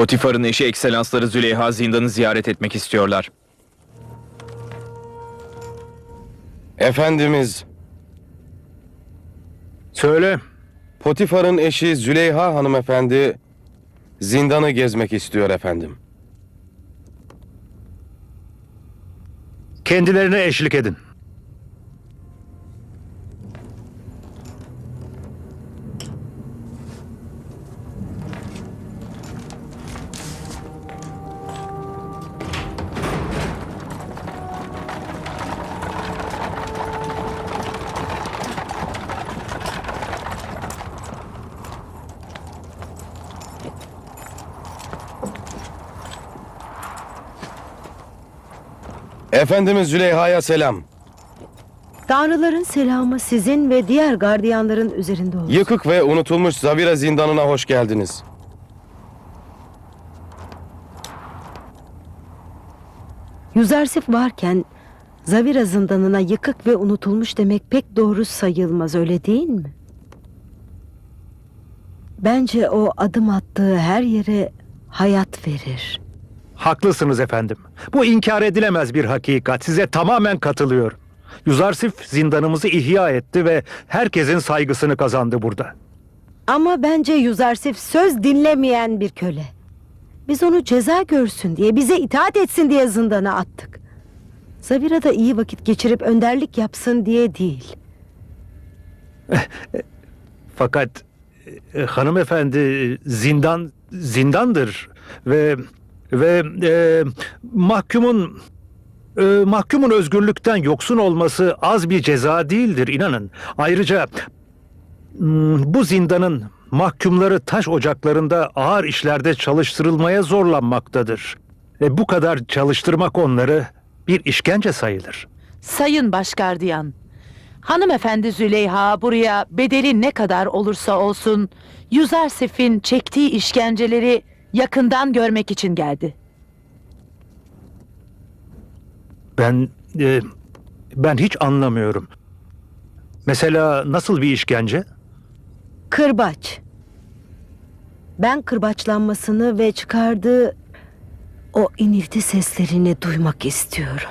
Potifar'ın eşi ekselansları Züleyha zindanı ziyaret etmek istiyorlar. Efendimiz, Söyle. Potifar'ın eşi Züleyha hanımefendi zindanı gezmek istiyor efendim. Kendilerine eşlik edin. Efendimiz Züleyha'ya selam. Tanrıların selamı sizin ve diğer gardiyanların üzerinde olsun. Yıkık ve unutulmuş Zavira zindanına hoş geldiniz. Yüzersif varken Zavira zindanına yıkık ve unutulmuş demek pek doğru sayılmaz öyle değil mi? Bence o adım attığı her yere hayat verir. Haklısınız efendim. Bu inkar edilemez bir hakikat. Size tamamen katılıyorum. Yuzarsif zindanımızı ihya etti ve herkesin saygısını kazandı burada. Ama bence Yüzersif söz dinlemeyen bir köle. Biz onu ceza görsün diye, bize itaat etsin diye zindana attık. Zavira da iyi vakit geçirip önderlik yapsın diye değil. Fakat e, hanımefendi zindan zindandır ve ve e, mahkumun e, mahkumun özgürlükten yoksun olması az bir ceza değildir inanın. Ayrıca hmm, bu zindanın mahkumları taş ocaklarında ağır işlerde çalıştırılmaya zorlanmaktadır. E, bu kadar çalıştırmak onları bir işkence sayılır. Sayın Başgardiyan, hanımefendi Züleyha buraya bedeli ne kadar olursa olsun Yüzersif'in çektiği işkenceleri yakından görmek için geldi. Ben e, ben hiç anlamıyorum. Mesela nasıl bir işkence? Kırbaç. Ben kırbaçlanmasını ve çıkardığı o inilti seslerini duymak istiyorum.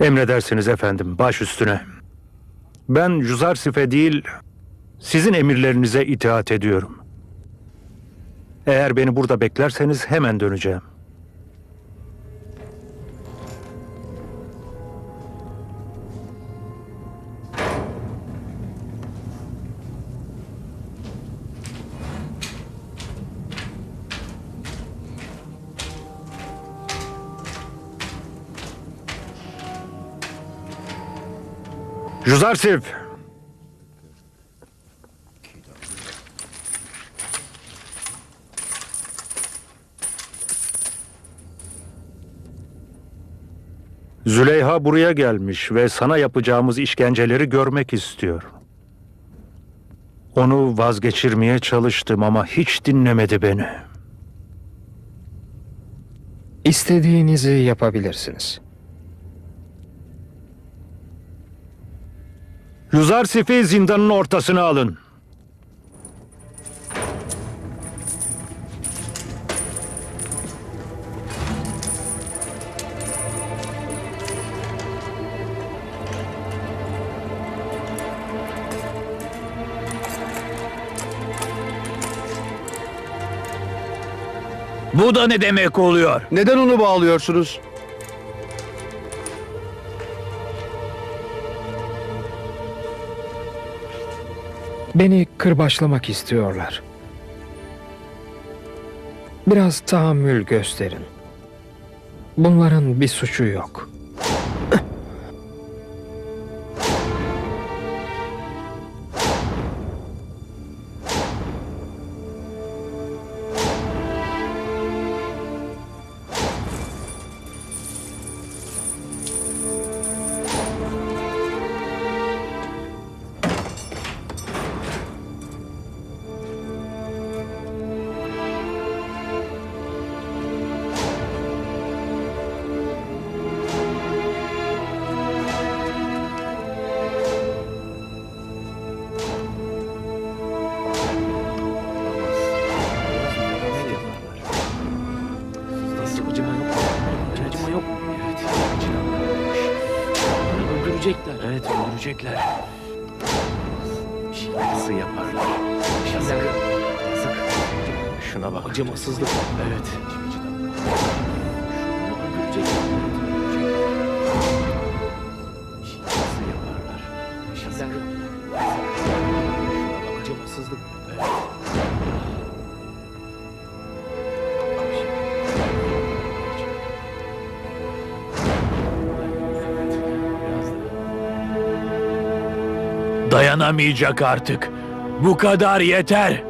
Emredersiniz efendim, baş üstüne. Ben Juzarsif'e değil, sizin emirlerinize itaat ediyorum. Eğer beni burada beklerseniz hemen döneceğim. Juzarsif! Züleyha buraya gelmiş ve sana yapacağımız işkenceleri görmek istiyor. Onu vazgeçirmeye çalıştım ama hiç dinlemedi beni. İstediğinizi yapabilirsiniz. Yuzarsif'i zindanın ortasına alın. Bu da ne demek oluyor? Neden onu bağlıyorsunuz? Beni kırbaçlamak istiyorlar. Biraz tahammül gösterin. Bunların bir suçu yok. Görecekler. Nasıl yaparlar? Yazık. Yazık. Şuna bak. Acımasızlık. Evet. Nasıl yaparlar? Yazık. Acımasızlık. Dayanamayacak artık. Bu kadar yeter.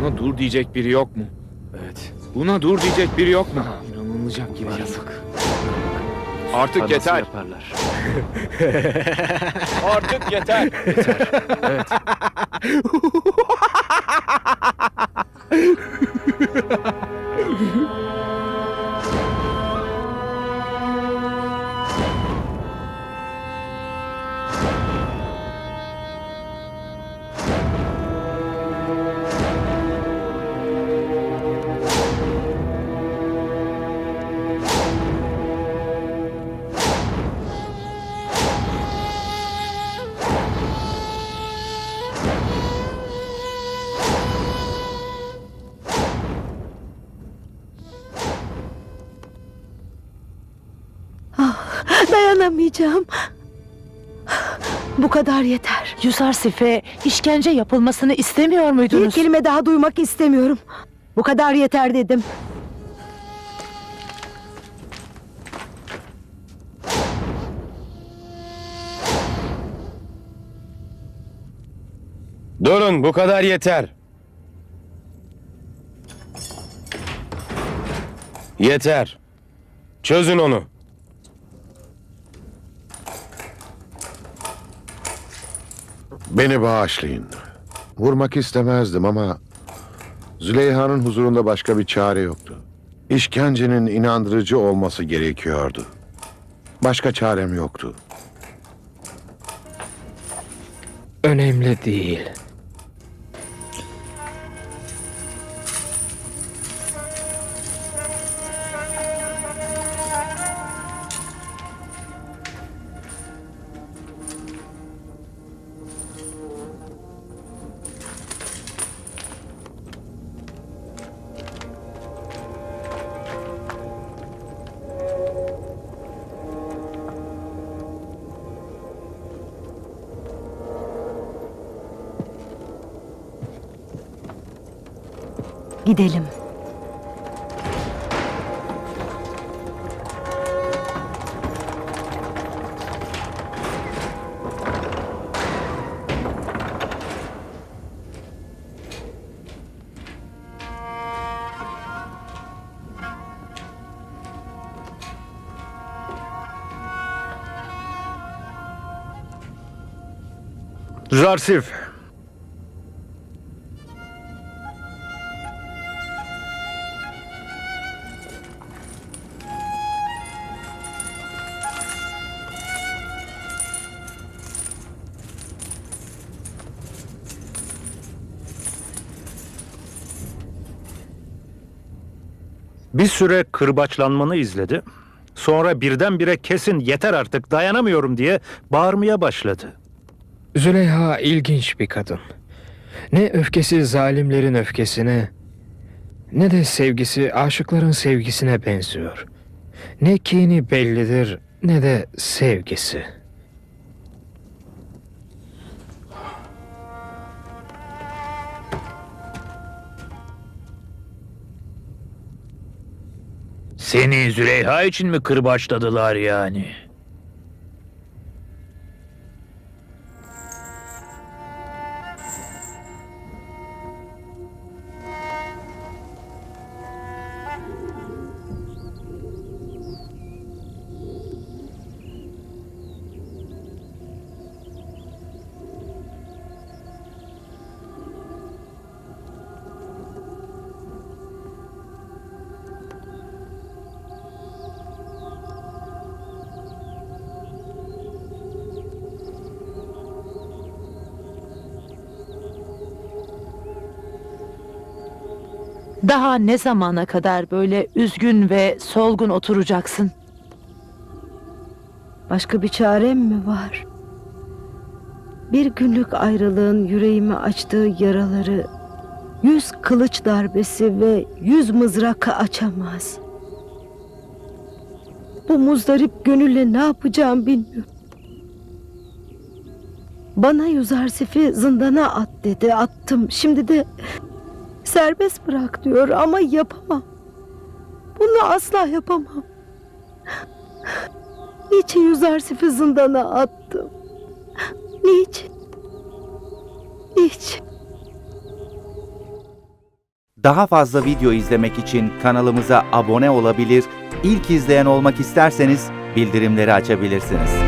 Buna dur diyecek biri yok mu? Evet. Buna dur diyecek biri yok mu? İnanılmayacak gibi yazık. Artık yeter. yaparlar? Artık yeter. Evet. 哈哈哈哈哈！Dayanamayacağım. Bu kadar yeter. Yuzarsif'e işkence yapılmasını istemiyor Bir muydunuz? kelime daha duymak istemiyorum. Bu kadar yeter dedim. Durun bu kadar yeter. Yeter. Çözün onu. Beni bağışlayın. Vurmak istemezdim ama Züleyha'nın huzurunda başka bir çare yoktu. İşkencenin inandırıcı olması gerekiyordu. Başka çarem yoktu. Önemli değil. Gidelim. Zarsif. Bir süre kırbaçlanmanı izledi. Sonra birdenbire kesin yeter artık dayanamıyorum diye bağırmaya başladı. Züleyha ilginç bir kadın. Ne öfkesi zalimlerin öfkesine, ne de sevgisi aşıkların sevgisine benziyor. Ne kini bellidir, ne de sevgisi. Seni Züleyha için mi kırbaçladılar yani? Daha ne zamana kadar böyle üzgün ve solgun oturacaksın? Başka bir çarem mi var? Bir günlük ayrılığın yüreğime açtığı yaraları yüz kılıç darbesi ve yüz mızraka açamaz. Bu muzdarip gönülle ne yapacağım bilmiyorum. Bana Yüzarsif'i zindana at dedi. Attım. Şimdi de serbest bırak diyor ama yapamam. Bunu asla yapamam. Niçin Yüzarsif'i zindana attım? Niçin? Niçin? Daha fazla video izlemek için kanalımıza abone olabilir, ilk izleyen olmak isterseniz bildirimleri açabilirsiniz.